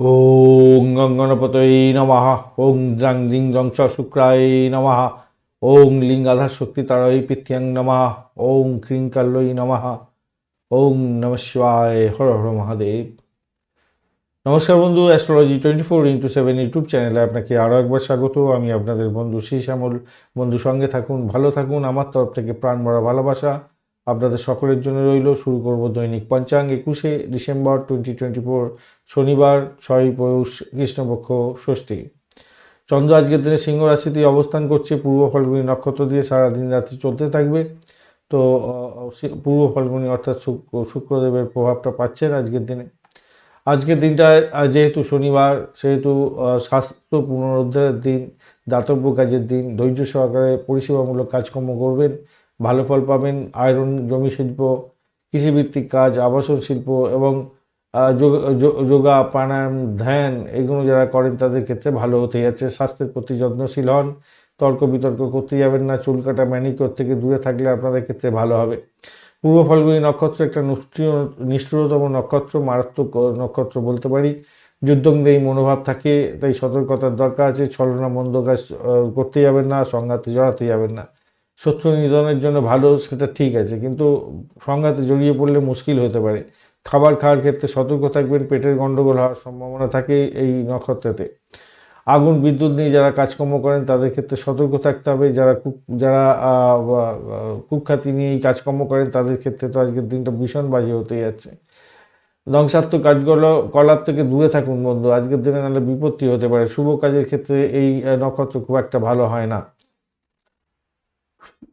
ওং গঙ্গণপতয়ে নমঃ ওং দ্রাং দিং দং শুক্রায় নমঃ ওং লিঙ্গাধার শক্তি তারই পিথ্যাং নমঃ ওং ক্রিং কাল্লই নমঃ ওং নম শিবায় হর হর মহাদেব নমস্কার বন্ধু astrology twenty four into seven YouTube চ্যানেলে আপনাকে আরও একবার স্বাগত। আমি আপনাদের বন্ধু শ্রী শ্যামল বন্ধু সঙ্গে থাকুন, ভালো থাকুন। আমার তরফ থেকে প্রাণ ভরা ভালোবাসা। আপনাদের সকলের জন্য রইল। শুরু করব দৈনিক পঞ্চাঙ্গ। একুশে ডিসেম্বর টোয়েন্টি টোয়েন্টি ফোর শনিবার ছয় পৌষ কৃষ্ণপক্ষ ষষ্ঠী। চন্দ্র আজকের দিনে সিংহ রাশিতে অবস্থান করছে। পূর্ব ফাল্গুনী নক্ষত্র দিয়ে সারাদিন রাত্রি চলতে থাকবে। তো পূর্ব ফাল্গুনী অর্থাৎ শুক্র শুক্রদেবের প্রভাবটা পাচ্ছেন আজকের দিনে। আজকের দিনটায় আহ, যেহেতু শনিবার সেহেতু স্বাস্থ্য পুনরুদ্ধারের দিন দাতব্য কাজের দিন ধৈর্য সহকারে পরিষেবামূলক কাজকর্ম করবেন। ভালো ফল পাবেন, আয়রন, জমি শিল্প, কৃষিভিত্তিক কাজ, আবাসন শিল্প এবং যোগ- প্রাণায়াম, ধ্যান এগুলো যারা করেন তাদের ক্ষেত্রে ভালো হতে যাচ্ছে। স্বাস্থ্যের প্রতি যত্নশীল হন, তর্ক বিতর্ক করতে যাবেন না, চুল কাটা ম্যানিকিওর থেকে দূরে থাকলে আপনাদের ক্ষেত্রে ভালো হবে। পূর্ব ফলগুলি নক্ষত্র একটা নিষ্ঠুর নিষ্ঠুরতম নক্ষত্র, মারাত্মক নক্ষত্র বলতে পারি। যুদ্ধংদেহী মনোভাব থাকে, তাই সতর্কতার দরকার আছে, ছলনা, মন্দ কাজ করতে যাবেন না, সংঘাতে জড়াতে যাবেন না। শত্রু নিধনের জন্য ভালো, সেটা ঠিক আছে, কিন্তু সংঘাতে জড়িয়ে পড়লে মুশকিল হতে পারে। খাবার খাওয়ার ক্ষেত্রে সতর্ক থাকবেন, পেটের গণ্ডগোল হওয়ার সম্ভাবনা থাকে এই নক্ষত্রতে। আগুন, বিদ্যুৎ নিয়ে যারা কাজকর্ম করেন, তাদের ক্ষেত্রে সতর্ক থাকতে হবে। যারা কুক যারা কুখ্যাতি নিয়ে এই কাজকর্ম করেন, তাদের ক্ষেত্রে তো আজকের দিনটা ভীষণ বাজে হতে যাচ্ছে। ধ্বংসাত্মক কাজগুলো, কলাপ থেকে দূরে থাকুন বন্ধু, আজকের দিনে নাহলে বিপত্তি হতে পারে। শুভ কাজের ক্ষেত্রে এই নক্ষত্র খুব একটা ভালো হয় না।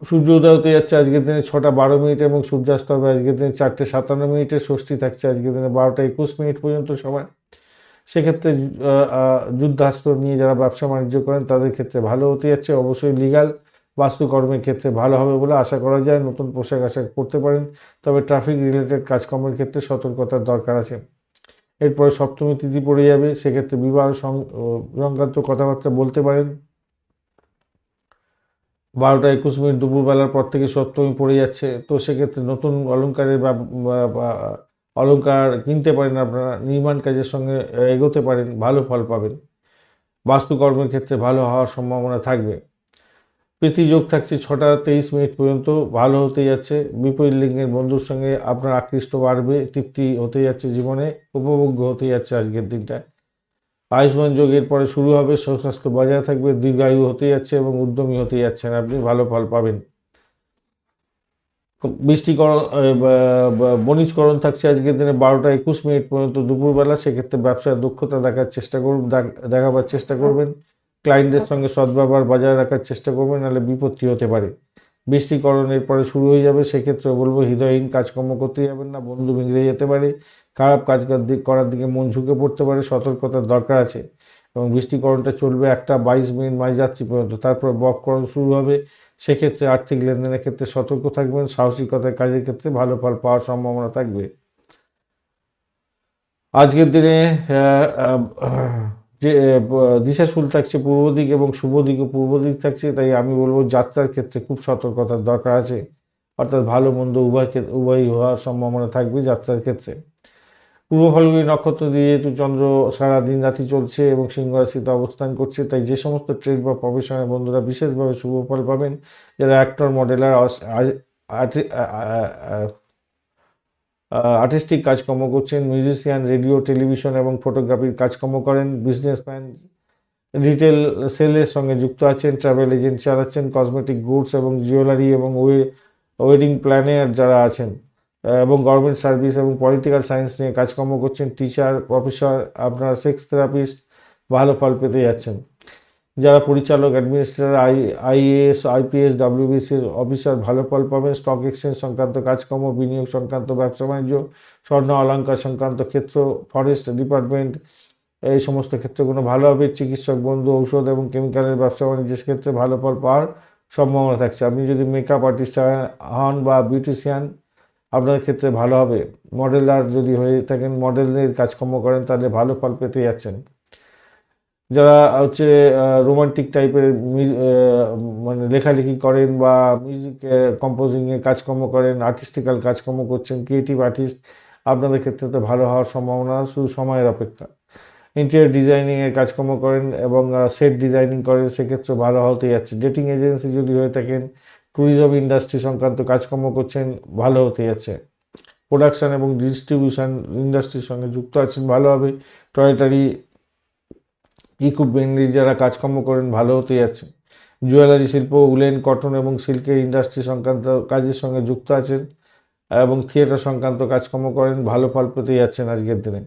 সূর্য উদয় হতে যাচ্ছে, আজকের দিনে ছটা বারো মিনিট এবং সূর্যাস্ত হবে আজকের দিনে চারটে সাতান্ন মিনিটে ষষ্ঠী থাকছে, আজকের দিনে বারোটা একুশ মিনিট পর্যন্ত সময়। সেক্ষেত্রে যুদ্ধাস্ত্র নিয়ে যারা ব্যবসা বাণিজ্য করেন, তাদের ক্ষেত্রে ভালো হতে যাচ্ছে। অবশ্যই লিগাল বাস্তুকর্মের ক্ষেত্রে ভালো হবে বলে আশা করা যায়। নতুন পোশাক আশাক পরতে পারেন, তবে ট্রাফিক রিলেটেড কাজকর্মের ক্ষেত্রে সতর্কতার দরকার আছে। এরপরে সপ্তমী তিথি পড়ে যাবে, সেক্ষেত্রে বিবাহ সংক্রান্ত কথাবার্তা বলতে পারেন। বারোটা একুশ মিনিট দুপুরবেলার পর থেকে সপ্তমী পড়ে যাচ্ছে। তো সেক্ষেত্রে নতুন অলংকারের বা অলংকার কিনতে পারেন আপনারা, নির্মাণ কাজের সঙ্গে এগোতে পারেন, ভালো ফল পাবেন। বাস্তুকর্মের ক্ষেত্রে ভালো হওয়ার সম্ভাবনা থাকবে। যোগ থাকছে ছটা তেইশ মিনিট পর্যন্ত, ভালো হতে যাচ্ছে। বিপরীত লিঙ্গের বন্ধুর সঙ্গে আপনার আকৃষ্ট বাড়বে, তৃপ্তি হতে যাচ্ছে জীবনে, উপভোগ্য হতে যাচ্ছে আজকের দিনটায় আয়ুষ্মান যোগের পরে শুরু হবে সুস্বাস্থ্য বজায় থাকবে, দীর্ঘায়ু হতে যাচ্ছে এবং উদ্যমী হতে যাচ্ছেন। আপনি ভালো ফল পাবেন। বৃষ্টিকরণ বণিজকরণ থাকছে আজকের দিনে বারোটা একুশ মিনিট পর্যন্ত দুপুরবেলা। সেক্ষেত্রে ব্যবসার দক্ষতা দেখার চেষ্টা করুন দেখাবার চেষ্টা করবেন। ক্লায়েন্টদের সঙ্গে সদ্ব্যবহার বজায় রাখার চেষ্টা করবেন, নাহলে বিপত্তি হতে পারে। বৃষ্টিকরণের পরে শুরু হয়ে যাবে সেক্ষেত্রে বলব হৃদয়হীন কাজকর্ম করতে যাবেন না, বন্ধু বিগড়ে যেতে পারে, খারাপ কাজ করার দিক মন ঝুঁকে পড়তে পারে, সতর্কতার দরকার আছে এবং বৃষ্টিকরণটা চলবে একটা বাইশ মিনিট মাঝ যাত্রী পর্যন্ত, তারপর বককরণ শুরু হবে, সেক্ষেত্রে আর্থিক লেনদেনের ক্ষেত্রে সতর্ক থাকবেন, সাহসিকতার কাজের ক্ষেত্রে ভালো ফল পাওয়ার সম্ভাবনা থাকবে। আজকের দিনে যে দিশাশুল থাকছে পূর্ব দিক এবং শুভ দিকে পূর্ব দিক থাকছে, তাই আমি বলব যাত্রার ক্ষেত্রে খুব সতর্কতার দরকার আছে। অর্থাৎ ভালো মন্দ উভয় উভয়ই হওয়ার সম্ভাবনা থাকবে যাত্রার ক্ষেত্রে। পূর্ব ফাল্গুনী নক্ষত্র দিয়ে যেহেতু চন্দ্র সারা দিন রাতি চলছে এবং সিংহ রাশিতে অবস্থান করছে, তাই যে সমস্ত ট্রেড বা প্রফেশনের বন্ধুরা বিশেষভাবে শুভ ফল পাবেন, যারা অ্যাক্টর মডেলার আর্টিস্টিক কাজকর্ম করছেন মিউজিশিয়ান রেডিও টেলিভিশন এবং ফটোগ্রাফির কাজকর্ম করেন বিজনেসম্যান রিটেল সেলের সঙ্গে যুক্ত আছেন ট্রাভেল এজেন্ট চালাচ্ছেন কসমেটিক গুডস এবং জুয়েলারি এবং ওয়েডিং প্ল্যানের যারা আছেন এবং গভর্নমেন্ট সার্ভিস এবং পলিটিক্যাল সায়েন্স নিয়ে কাজকর্ম করছেন টিচার প্রফেসর আপনার সেক্স থেরাপিস্ট ভালো ফল পেতে যাচ্ছেন। যারা পরিচালক অ্যাডমিনিস্ট্রেটর আই আইএএস আইপিএস ডাব্লিউবিসির অফিসার ভালো ফল পাবেন স্টক এক্সচেঞ্জ সংক্রান্ত কাজকর্ম, বিনিয়োগ সংক্রান্ত ব্যবসা বাণিজ্য, স্বর্ণ অলঙ্কার সংক্রান্ত ক্ষেত্র ফরেস্ট ডিপার্টমেন্ট এই সমস্ত ক্ষেত্রগুলো ভালো হবে। চিকিৎসক, বন্ধু, ঔষধ এবং কেমিক্যালের ব্যবসা বাণিজ্যের ক্ষেত্রে ভালো ফল পাওয়ার সম্ভাবনা থাকছে। আপনি যদি মেকআপ আর্টিস্ট হন বা বিউটিশিয়ান আপনার ক্ষেত্রে ভালো হবে। মডেলার যদি হয়ে থাকেন মডেলের কাজকর্ম করেন, তাহলে ভালো ফল পেতে যাচ্ছেন। যারা হচ্ছে রোমান্টিক টাইপের মানে লেখালেখি করেন বা মিউজিক কম্পোজিংয়ের কাজকর্ম করেন আর্টিস্টিক্যাল কাজকর্ম করছেন ক্রিয়েটিভ আর্টিস্ট আপনাদের ক্ষেত্রে তো ভালো হওয়ার সম্ভাবনা, শুধু সময়ের অপেক্ষা। ইন্টেরিয়র ডিজাইনিংয়ের কাজকর্ম করেন এবং সেট ডিজাইনিং করেন সেক্ষেত্রে ভালো হতে যাচ্ছে। ডেটিং এজেন্সি যদি হয়ে থাকেন ট্যুরিজম ইন্ডাস্ট্রি সংক্রান্ত কাজকর্ম করছেন, ভালো হতে যাচ্ছে। প্রোডাকশান এবং ডিস্ট্রিবিউশন ইন্ডাস্ট্রির সঙ্গে যুক্ত আছেন, ভালো হবে। টয়টারি ইকুইপমেন্টের যারা কাজকর্ম করেন, ভালো হতে যাচ্ছে জুয়েলারি শিল্প, উলেন, কটন এবং সিল্কের ইন্ডাস্ট্রি সংক্রান্ত কাজের সঙ্গে যুক্ত আছেন এবং থিয়েটার সংক্রান্ত কাজকর্ম করেন, ভালো ফল পেতে যাচ্ছেন আজকের দিনে।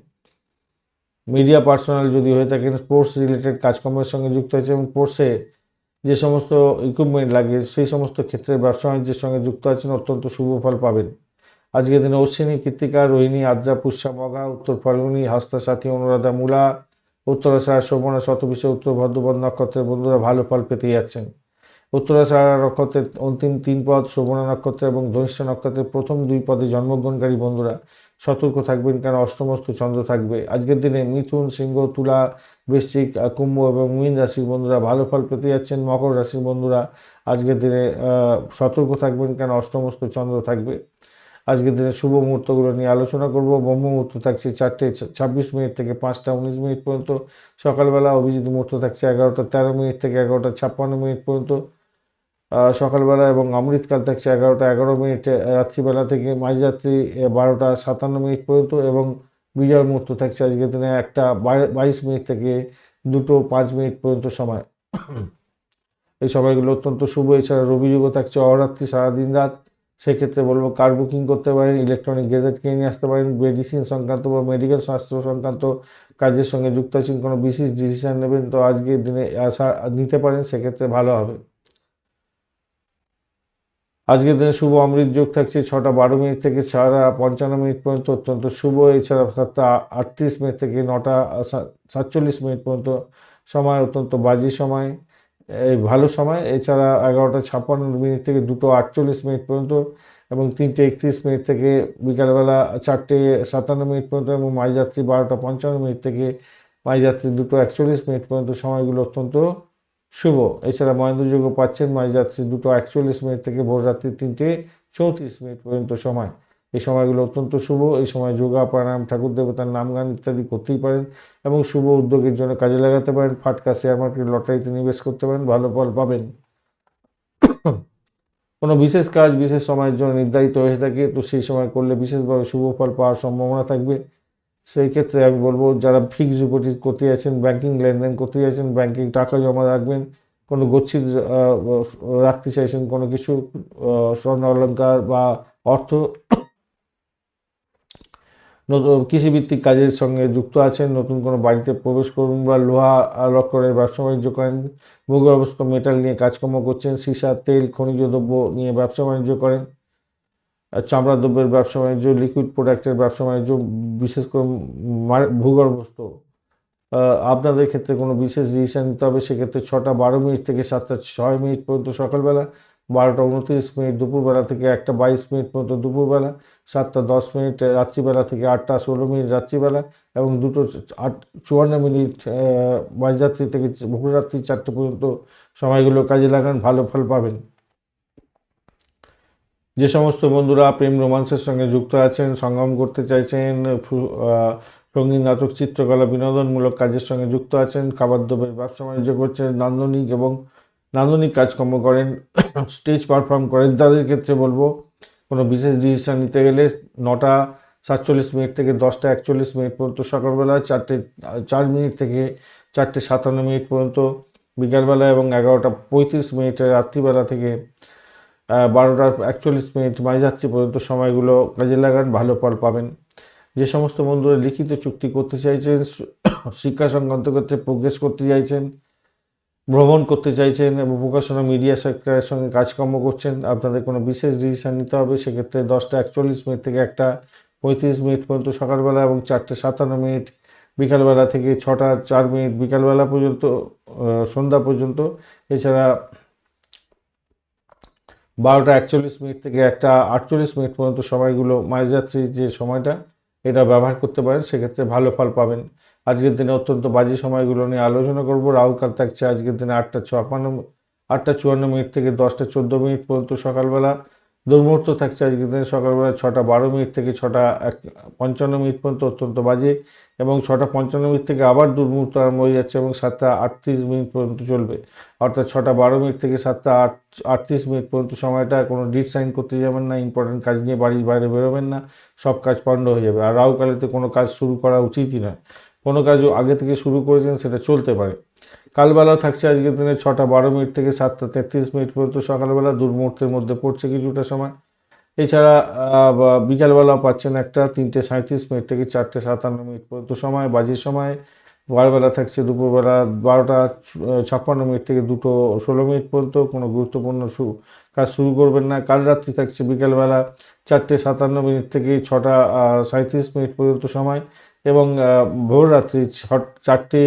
মিডিয়া পার্সোনাল যদি হয়ে থাকেন স্পোর্টস রিলেটেড কাজকর্মের সঙ্গে যুক্ত আছে এবং স্পোর্টসে যে সমস্ত ইকুইপমেন্ট লাগে, সেই সমস্ত ক্ষেত্রে ব্যবসা বাণিজ্যের সঙ্গে যুক্ত আছেন, অত্যন্ত শুভ ফল পাবেন। আজকের দিনে অশ্বিনী, কৃত্তিকা, রোহিণী, আদ্রা, পুষ্যা, মগা, উত্তর ফাল্গুনি হাস্তা সাথী অনুরাধা, মূলা উত্তরাষাঢ় শোভনা শতবিশে উত্তর ভদ্রপদ নক্ষত্রের বন্ধুরা ভালো ফল পেতে যাচ্ছেন। উত্তরাষাঢ় নক্ষত্রের অন্তিম তিন পদ শোভনা নক্ষত্র এবং ধনিষ্ঠ নক্ষত্রের প্রথম দুই পদে জন্মগ্রহণকারী বন্ধুরা সতর্ক থাকবেন কারণ অষ্টমস্ত চন্দ্র থাকবে। আজকের দিনে মিথুন, সিংহ, তুলা, বৃশ্চিক কুম্ভ এবং মীন রাশির বন্ধুরা ভালো ফল পেতে যাচ্ছেন। মকর রাশির বন্ধুরা আজকের দিনে সতর্ক থাকবেন কেন অষ্টমস্ত চন্দ্র থাকবে। আজকের দিনে শুভ মুহূর্তগুলো নিয়ে আলোচনা করব। ব্রহ্ম মুহূর্ত থাকছে চারটে, ছাব্বিশ মিনিট থেকে পাঁচটা উনিশ মিনিট পর্যন্ত। সকালবেলা অভিজিৎ মুহূর্ত থাকছে এগারোটা তেরো মিনিট থেকে এগারোটা ছাপ্পান্ন মিনিট পর্যন্ত। সকালবেলা এবং অমৃতকাল থাকছে এগারোটা এগারো মিনিট, রাত্রিবেলা থেকে মাঝরাত্রি বারোটা সাতান্ন মিনিট পর্যন্ত এবং বিজয় মুহূর্ত থাকছে আজকের দিনে একটা বাইশ মিনিট থেকে দুটো পাঁচ মিনিট পর্যন্ত সময়। এই সময়গুলো অত্যন্ত শুভ। এছাড়া রবিযোগও থাকছে অহরাত্রি সারাদিন রাত। সেক্ষেত্রে বলব কার বুকিং করতে পারেন ইলেকট্রনিক গেজেট কিনে নিয়ে আসতে পারেন মেডিসিন সংক্রান্ত বা মেডিকেল স্বাস্থ্য সংক্রান্ত কাজের সঙ্গে যুক্ত আছেন, কোনো বিশেষ ডিসিশন নেবেন, তো আজকের দিনে আসা নিতে পারেন, সেক্ষেত্রে ভালো হবে। আজকের দিনে শুভ অমৃত যোগ থাকছে ছটা বারো মিনিট থেকে ছটা পঞ্চান্ন মিনিট পর্যন্ত অত্যন্ত শুভ, এছাড়া সাতটা আটত্রিশ মিনিট থেকে নটা সাতচল্লিশ মিনিট পর্যন্ত সময়, অত্যন্ত বাজি সময়। এই ভালো সময়, এছাড়া এগারোটা ছাপ্পান্ন মিনিট থেকে দুটো আটচল্লিশ মিনিট পর্যন্ত এবং তিনটে একত্রিশ মিনিট থেকে বিকালবেলা চারটে সাতান্ন মিনিট পর্যন্ত এবং মাঝরাত্রি বারোটা পঞ্চান্ন মিনিট থেকে মাঝরাত্রি দুটো একচল্লিশ মিনিট পর্যন্ত সময়গুলো অত্যন্ত শুভ। এছাড়া মহেন্দ্রযোগ্য পাচ্ছেন, মাঝরাত্রি দুটো একচল্লিশ মিনিট থেকে ভোররাত্রি তিনটে চৌত্রিশ মিনিট পর্যন্ত সময়। এই সময়গুলো অত্যন্ত শুভ। এই সময় যোগা, প্রাণায়াম, ঠাকুর দেবতার নাম গান ইত্যাদি করতেই পারেন এবং শুভ উদ্যোগের জন্য কাজে লাগাতে পারেন। ফাটকা শেয়ার মার্কেট লটারিতে নিবেশ করতে পারেন, ভালো ফল পাবেন। কোনো বিশেষ কাজ, বিশেষ সময়ের জন্য নির্ধারিত হয়ে থাকে, তো সেই সময় করলে বিশেষভাবে শুভ ফল পাওয়ার সম্ভাবনা থাকবে। সেই ক্ষেত্রে আমি বলব, যারা ফিক্সড ডিপোজিট করতে যাচ্ছেন ব্যাংকিং লেনদেন করতে যাচ্ছেন ব্যাংকিং টাকা জমা রাখবেন, কোনো গচ্ছিত রাখতে চাইছেন কোনো কিছু স্বর্ণ অলঙ্কার বা অর্থ নতুন কৃষিভিত্তিক কাজের সঙ্গে যুক্ত আছেন, নতুন কোনো বাড়িতে প্রবেশ করুন বা লোহা লক্করের ব্যবসা বাণিজ্য করেন ভূগর্ভস্থ মেটাল নিয়ে কাজকর্ম করছেন, সীসা, তেল, খনিজ দ্রব্য নিয়ে ব্যবসা বাণিজ্য করেন চামড়া দ্রব্যের ব্যবসা বাণিজ্য লিকুইড প্রোডাক্টের ব্যবসা বাণিজ্য, বিশেষ করে ভূগর্ভস্থ আপনাদের ক্ষেত্রে কোনো বিশেষ ডিসিশন নিতে হবে সেক্ষেত্রে ছটা বারো মিনিট থেকে সাতটা ছয় মিনিট পর্যন্ত সকালবেলা বারোটা উনত্রিশ মিনিট দুপুরবেলা থেকে একটা বাইশ মিনিট মতো দুপুরবেলা, সাতটা দশ মিনিট রাত্রিবেলা থেকে আটটা ষোলো মিনিট রাত্রিবেলা এবং দুটো আট, চুয়ান্ন মিনিট মাঝরাত্রি থেকে ভোররাত্রি চারটে পর্যন্ত সময়গুলো কাজে লাগান, ভালো ফল পাবেন। যে সমস্ত বন্ধুরা প্রেম রোমান্সের সঙ্গে যুক্ত আছেন, সঙ্গম করতে চাইছেন সংগীত নাটক, চিত্রকলা, বিনোদনমূলক কাজের সঙ্গে যুক্ত আছেন খাবার দ্রব্যের ব্যবসা বাণিজ্য করছেন, নান্দনিক এবং নান্দনিক কাজকর্ম করেন, স্টেজ পারফর্ম করেন, তাদের ক্ষেত্রে বলব কোনো বিশেষ ডিসিশন নিতে গেলে নটা সাতচল্লিশ মিনিট থেকে দশটা একচল্লিশ মিনিট পর্যন্ত সকালবেলা, চারটে, চার মিনিট থেকে চারটে সাতান্ন মিনিট পর্যন্ত বিকালবেলা এবং এগারোটা পঁয়ত্রিশ মিনিট রাত্রিবেলা থেকে বারোটা একচল্লিশ মিনিট মাঝরাত্রি পর্যন্ত সময়গুলো কাজে লাগান, ভালো ফল পাবেন। যে সমস্ত বন্ধুরা লিখিত চুক্তি করতে চাইছেন, শিক্ষা সংক্রান্ত ক্ষেত্রে প্রোগ্রেস করতে চাইছেন ভ্রমণ করতে চাইছেন এবং প্রকাশনা মিডিয়া সেক্টরের সঙ্গে কাজকর্ম করছেন, আপনাদের কোনো বিশেষ ডিসিশন নিতে হবে? সেক্ষেত্রে দশটা একচল্লিশ মিনিট থেকে একটা পঁয়ত্রিশ মিনিট পর্যন্ত সকালবেলা এবং চারটে সাতান্ন মিনিট বিকালবেলা থেকে ছটা চার মিনিট বিকালবেলা পর্যন্ত সন্ধ্যা পর্যন্ত। এছাড়া বারোটা একচল্লিশ মিনিট থেকে একটা আটচল্লিশ মিনিট পর্যন্ত সময়গুলো মাঝরাত্রি যে সময়টা, এটা ব্যবহার করতে পারেন। সেক্ষেত্রে ভালো ফল পাবেন। আজকের দিনে অত্যন্ত বাজে সময়গুলো নিয়ে আলোচনা করব। রাহুকাল থাকছে আজকের দিনে আটটা ছাপান্ন আটটা চুয়ান্ন মিনিট থেকে দশটা চোদ্দ মিনিট পর্যন্ত সকালবেলা। দুর্মুহূর্ত থাকছে আজকের দিনে সকালবেলা ছটা বারো মিনিট থেকে ছটা এক পঞ্চান্ন মিনিট পর্যন্ত অত্যন্ত বাজে এবং ছটা পঞ্চান্ন মিনিট থেকে আবার দুর্মুহূর্ত আরম্ভ হয়ে যাচ্ছে এবং সাতটা আটত্রিশ মিনিট পর্যন্ত চলবে। অর্থাৎ ছটা বারো মিনিট থেকে সাতটা আট আটত্রিশ মিনিট পর্যন্ত সময়টা কোনো ডিট সাইন করতে যাবেন না ইম্পর্টেন্ট কাজ নিয়ে বাড়ির বাইরে বেরোবেন না, সব কাজ পণ্ড হয়ে যাবে। আর রাহুকালেতে কোনো কাজ শুরু করা উচিতই নয়। কোনো কাজ আগে থেকে শুরু করেছেন সেটা চলতে পারে। কালবেলা থাকছে আজকের দিনে ছটা বারো মিনিট থেকে সাতটা তেত্রিশ মিনিট পর্যন্ত সকালবেলা দুর্মুহূর্তের মধ্যে পড়ছে কিছুটা সময়। এছাড়া আহ, বা- বিকালবেলা পাচ্ছেন একটা তিনটে সাঁত্রিশ মিনিট থেকে চারটে সাতান্ন মিনিট পর্যন্ত সময় বাজির সময়। বারবেলা থাকছে দুপুরবেলা বারোটা ছাপ্পান্ন মিনিট থেকে দুটো ষোলো মিনিট পর্যন্ত কোনো গুরুত্বপূর্ণ কাজ শুরু করবেন না। কাল রাত্রি থাকছে বিকালবেলা চারটে সাতান্ন মিনিট থেকে ছটা সাঁত্রিশ মিনিট পর্যন্ত সময়। এবং ভোর রাত্রি চারটে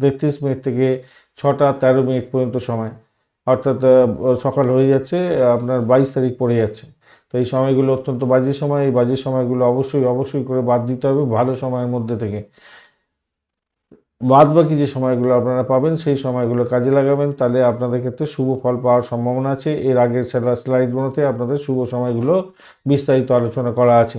তেত্রিশ মিনিট থেকে ছটা তেরো মিনিট পর্যন্ত সময়। অর্থাৎ সকাল হয়ে যাচ্ছে, আপনার বাইশ তারিখ পড়ে যাচ্ছে। তো এই সময়গুলো অত্যন্ত বাজে সময়। এই বাজে সময়গুলো অবশ্যই অবশ্যই করে বাদ দিতে হবে ভালো সময়ের মধ্যে থেকে। বাদ বাকি যে সময়গুলো আপনারা পাবেন, সেই সময়গুলো কাজে লাগাবেন। তাহলে আপনাদের ক্ষেত্রে শুভ ফল পাওয়ার সম্ভাবনা আছে। এর আগের স্লাইডগুলোতে আপনাদের শুভ সময়গুলো বিস্তারিত আলোচনা করা আছে।